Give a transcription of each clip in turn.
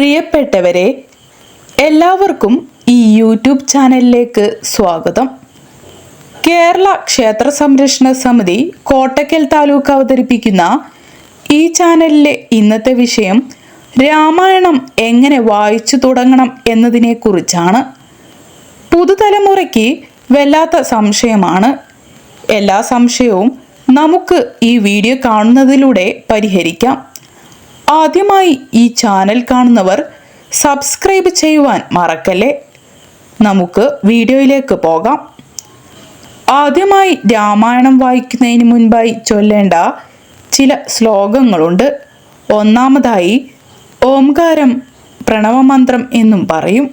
പ്രിയപ്പെട്ടവരെ എല്ലാവർക്കും ഈ യൂട്യൂബ് ചാനലിലേക്ക് സ്വാഗതം. കേരള ക്ഷേത്ര സംരക്ഷണ സമിതി കോട്ടക്കൽ താലൂക്ക് അവതരിപ്പിക്കുന്ന ഈ ചാനലിലെ ഇന്നത്തെ വിഷയം രാമായണം എങ്ങനെ വായിച്ചു തുടങ്ങണം എന്നതിനെക്കുറിച്ചാണ്. പുതുതലമുറയ്ക്ക് വല്ലാത്ത സംശയമാണ്. എല്ലാ സംശയവും നമുക്ക് ഈ വീഡിയോ കാണുന്നതിലൂടെ പരിഹരിക്കാം. ആദ്യമായി ഈ ചാനൽ കാണുന്നവർ സബ്സ്ക്രൈബ് ചെയ്യുവാൻ മറക്കല്ലേ? നമുക്ക് വീഡിയോയിലേക്ക് പോകാം. ആദ്യമായി രാമായണം വായിക്കുന്നതിന് മുൻപായി ചൊല്ലേണ്ട ചില ശ്ലോകങ്ങളുണ്ട്. ഒന്നാമതായി ഓംകാരം പ്രണവമന്ത്രം എന്നും പറയും.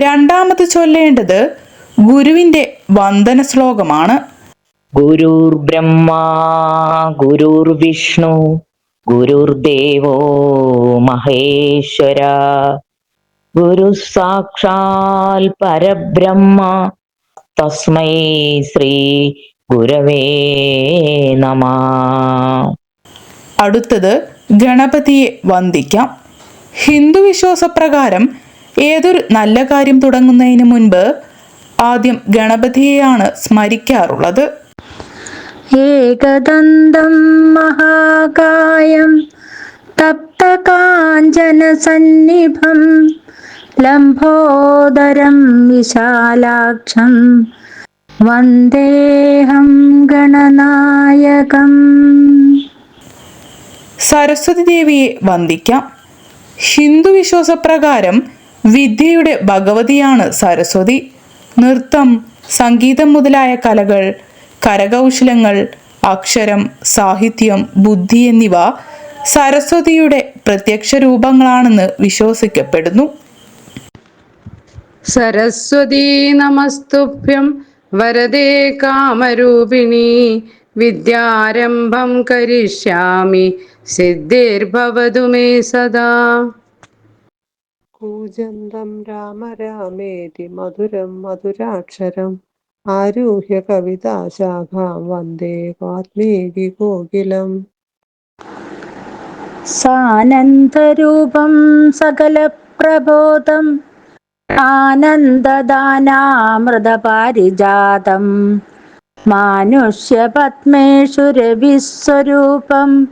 രണ്ടാമത് ചൊല്ലേണ്ടത് ഗുരുവിന്റെ വന്ദന ശ്ലോകമാണ് ഗുരുർ ബ്രഹ്മ ഗുരുർ വിഷ്ണു ഗുരുർ ദേവോ മഹേശ്വര ഗുരു സാക്ഷാൽ പരബ്രഹ്മ തസ്മൈ ശ്രീ ഗുരവേ നമ. അടുത്തത് ഗണപതിയെ വന്ദിക്കാം. ഹിന്ദു വിശ്വാസപ്രകാരം ഏതൊരു നല്ല കാര്യം തുടങ്ങുന്നതിന് മുൻപ് ആദ്യം ഗണപതിയെയാണ് സ്മരിക്കാറുള്ളത്. ഏകദന്തം മഹാകായം തപ്തകാഞ്ജനസന്നിഭം ലംഭോദരം വിശാലാക്ഷം വന്ദേഹം ഗണനായകം. സരസ്വതി ദേവിയെ വന്ദിക്കാം. ഹിന്ദു വിശ്വാസപ്രകാരം വിദ്യയുടെ ഭഗവതിയാണ് സരസ്വതി. നൃത്തം സംഗീതം മുതലായ കലകൾ കരകൗശലങ്ങൾ അക്ഷരം സാഹിത്യം ബുദ്ധി എന്നിവ സരസ്വതിയുടെ പ്രത്യക്ഷ രൂപങ്ങളാണെന്ന് വിശ്വസിക്കപ്പെടുന്നു. സരസ്വതി നമസ്തുഭ്യം വരദേ കാമരൂപിണി. വിദ്യാരംഭം കരിഷ്യാമി. സിദ്ധിർഭവതു മേ സദാ. കൂജന്തം രാമ രാമേതി മധുരം മധുരാക്ഷരം. ആരൂഹ്യ കവിതാശാഖാം വന്ദേ വാത്മീകി കോകിലം. സാനന്ദരൂപം സകലപ്രബോധം ആനന്ദദാനാമൃതപാരിജാതം. മാനുഷ്യപത്മേഷു രവിസ്വരൂപം.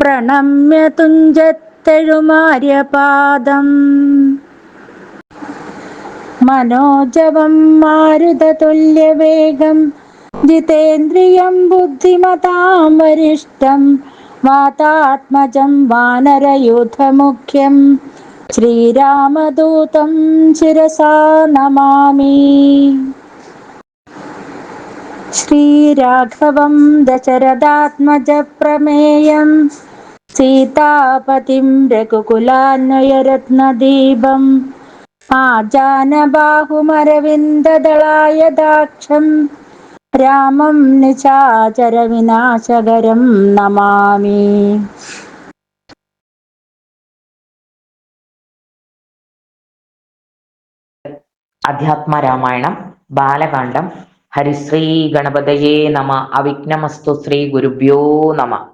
പ്രണമ്യ തുഞ്ചത് തഴുമാര്യപാദം മനോജവം മാരുതതുല്യവേഗം. ജിതേന്ദ്രിയം ബുദ്ധിമതാം വരിഷ്ടം വാതാത്മജം വാനരയൂഥമുഖ്യം. ശ്രീരാമദൂതം ശിരസാ നമാമി. ശ്രീരാഘവം ദശരഥാത്മജ പ്രമേയം സീതാപതിം രഘുകുലാന്വയരത്നദീപം. ആജാനബാഹുമരവിന്ദദളായദാക്ഷം. രാമം നിശാചരവിനാശകരം നമാമി. അധ്യാത്മ രാമായണം ബാലകാന്ഡം ഹരിശ്രീ ഗണപതയേ നമ അവിഘ്നമസ്തു ശ്രീ ഗുരുഭ്യോ നമ.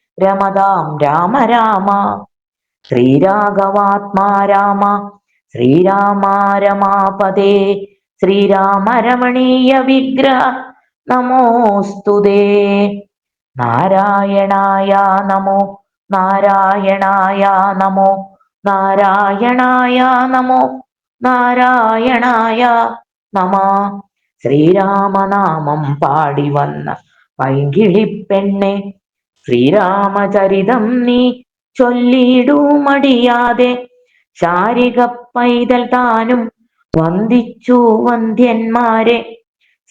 രമതാം രാമ രാമ. ശ്രീരാഘവാത്മാ രാമ. ശ്രീരാമ രമാപദേ. ശ്രീരാമ വിഗ്രഹ. നമോസ്തുതേ നാരായണായ നമോ. നാരായണായ നമോ. നാരായണായ നമോ. നാരായണായ നമ. ശ്രീരാമനാമം പാടി വന്ന പൈങ്കിളിപ്പെണ്ണെ ശ്രീരാമചരിതം നീ ചൊല്ലിടുമടിയാതെ ശാരിക പൈതൽ താനും വന്ദിച്ചു വന്ധ്യന്മാരെ.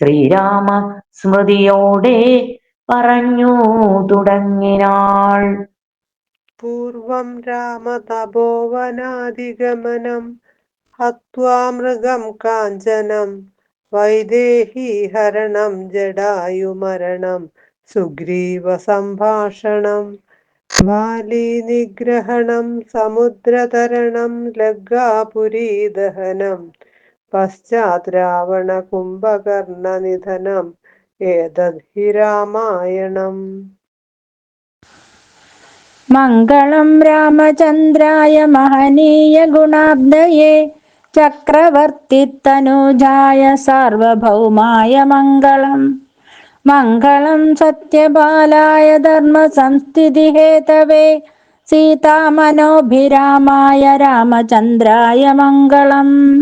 ശ്രീരാമ സ്മൃതിയോടെ പറഞ്ഞു തുടങ്ങിനാൾ. പൂർവം രാമതപോവനാധിഗമനം മൃഗം കാഞ്ചനം വൈദേഹീഹരണം ജടായുമരണം സുഗ്രീവ സംഭാഷണം ബാലിനിഗ്രഹണം സമുദ്രതരണം ലഗ്ഗാപുരീദഹനം പശ്ചാത് രാവണ കുംഭകർണ നിധനം ഏതദ്ധി രാമായണം മംഗളം രാമചന്ദ്രായ മഹനീയ ഗുണാബ്ദയേ ചക്രവർത്തിത്തനുജായ സാർവഭൗമായ മംഗളം. മംഗളം സത്യപാലായ ധർമ്മസംസ്ഥിതിഹേതവേ. സീതാമനോഭിരാമായ രാമചന്ദ്രായ മംഗളം.